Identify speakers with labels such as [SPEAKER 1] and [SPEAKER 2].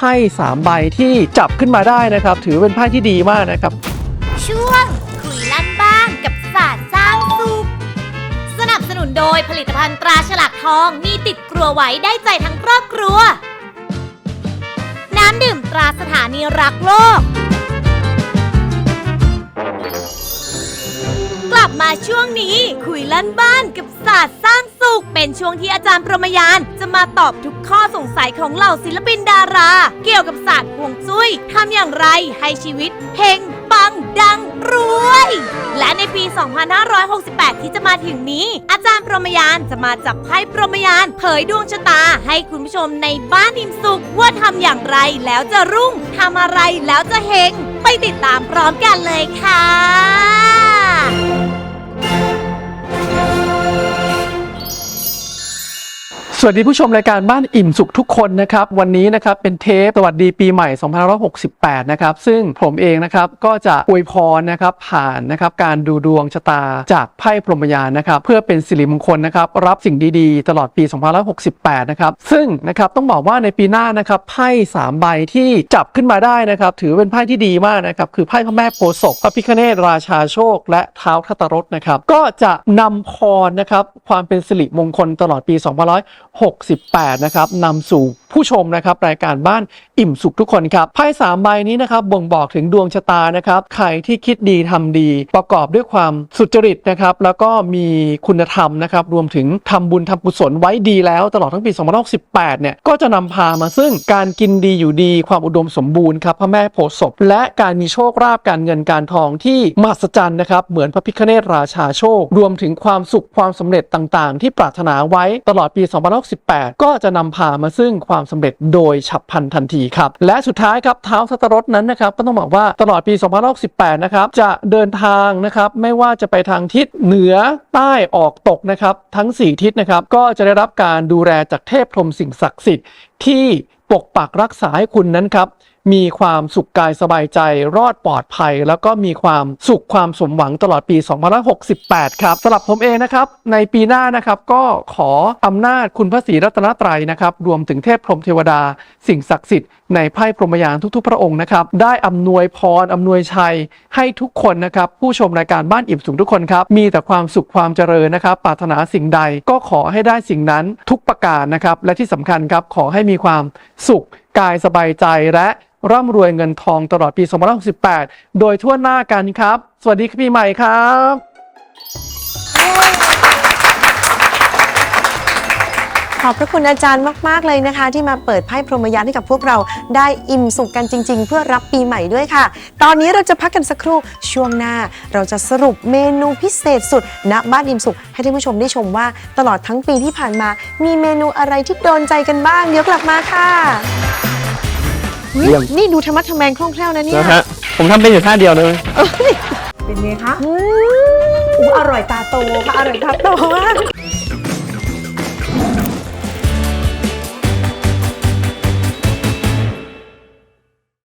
[SPEAKER 1] พ่สามใบที่จับขึ้นมาได้นะครับ ถือเป็นไพ่ที่ดีมากนะครับ
[SPEAKER 2] ช่วงคุยลั่นบ้างกับศาสตร์สร้างสุขสนับสนุนโดยผลิตภัณฑ์ตราฉลากทองมีติดครัวไว้ได้ใจทั้งครอบครัว น้ำดื่มตราสถานีรักโลก กลับมาช่วงนี้คุยลั่นบ้านกับศาสตร์ สุขเป็นช่วงที่อาจารย์ประมยานจะมาตอบทุกข้อสงสัยของเหล่าศิลปินดารา เกี่ยวกับศาสตร์ห่วงจุ้ยทำอย่างไรให้ชีวิตเฮงปังดังรวย และในปี 2568 ที่จะมาถึงนี้ อาจารย์พรหมยานจะมาจับไพ่พรหมยานเผยดวงชะตาให้คุณผู้ชมในบ้านอิมสุขว่าทำอย่างไรแล้วจะรุ่งทำอะไรแล้วจะเฮงไปติดตามพร้อมกันเลยค่ะ
[SPEAKER 1] สวัสดีผู้ชมรายการบ้านอิ่มสุขทุกคนนะครับ วันนี้นะครับเป็นเทปสวัสดีปีใหม่ 2568 นะครับ ซึ่งผมเองนะครับก็จะอวยพรนะครับผ่านนะครับการดูดวงชะตาจากไพ่พรหมยานนะครับเพื่อเป็นสิริมงคลนะครับรับสิ่งดีๆ ตลอดปี 2568 นะครับ ซึ่งนะครับต้องบอกว่าในปีหน้านะครับไพ่สามใบที่จับขึ้นมาได้นะครับถือเป็นไพ่ที่ดีมากนะครับคือไพ่พระแม่โพธิ์ศพพระพิฆเนศราชาโชค และเท้าทัตรถนะครับก็จะนำพรนะครับความเป็นสิริมงคลตลอดปี 256 68 นะครับนำสู่ผู้ชมนะครับรายการบ้านอิ่มสุขทุกคนครับไพ่สามใบนี้นะครับบ่งบอกถึงดวงชะตานะครับใครที่คิดดีทำดี ประกอบด้วยความสุจริตนะครับแล้วก็มีคุณธรรมนะครับรวมถึงทำบุญทำกุศลไว้ดีแล้วตลอดทั้งปี2568 เนี่ยก็จะนำพามาซึ่งการกินดีอยู่ดีความอุดมสมบูรณ์ครับพระแม่โพธิ์ศพและการมีโชคลาภการเงินการทองที่มหัศจรรย์นะครับเหมือนพระพิฆเนศราชาโชค รวมถึงความสุขความสำเร็จต่างๆ ที่ปรารถนาไว้ตลอดปี2568ก็จะนำพามาซึ่งความสำเร็จโดยฉับพลันทันทีครับ และสุดท้ายครับเท้าสัตรสนั้นนะครับก็ต้องบอกว่าตลอดปี 2018 นะครับจะเดินทางนะครับไม่ว่าจะไปทางทิศเหนือใต้ออกตกนะครับทั้ง 4 ทิศนะครับก็จะได้รับการดูแลจากเทพพรหมสิ่งศักดิ์สิทธิ์ที่ปกปักรักษาให้คุณนั้นครับ มีความสุขกายสบายใจรอดปลอดภัย แล้วก็มีความสุขความสมหวังตลอดปี 2568 ครับสำหรับผมเองนะครับ ในปีหน้านะครับก็ขออำนาจคุณพระศรีรัตนตรัยนะครับ รวมถึงเทพพรหมเทวดา สิ่งศักดิ์สิทธิ์ในไพ่พรหมยานทุกๆ พระองค์นะครับ ได้อำนวยพรอำนวยชัยให้ทุกคนนะครับ ผู้ชมรายการบ้านอิ่มสุขทุกคนครับ มีแต่ความสุขความเจริญนะครับปรารถนาสิ่งใดก็ขอให้ได้สิ่งนั้นทุกประการนะครับ และที่สำคัญครับขอให้มีความสุขกายสบายใจและ ร่ำรวยเงินทองตลอดปี 2568 โดยทั่วหน้ากันครับ สวัสดีครับปีใหม่ครับ
[SPEAKER 3] ขอบพระคุณอาจารย์มาก ๆ เลยนะคะ ที่มาเปิดไพ่พรหมยานให้กับพวกเราได้อิ่มสุขกันจริง ๆ เพื่อรับปีใหม่ด้วยค่ะ ตอนนี้เราจะพักกันสักครู่ช่วงหน้า เราจะสรุปเมนูพิเศษสุดณบ้านอิ่มสุข ให้ท่านผู้ชมได้ชมว่า ตลอดทั้งปีที่ผ่านมา มีเมนูอะไรที่โดนใจกันบ้างเดี๋ยวกลับมาค่ะ
[SPEAKER 1] เยี่ยม
[SPEAKER 3] นี่ดูธรรมะทแมงคล่องแคล่วนะเนี่ย
[SPEAKER 1] นะฮะผมทำเป็นอยู่ท่าเดียวเลย
[SPEAKER 4] เป็นไงคะ
[SPEAKER 3] อืม
[SPEAKER 4] อู้อร่อยตาโตค่ะอร่อยตาโตมาก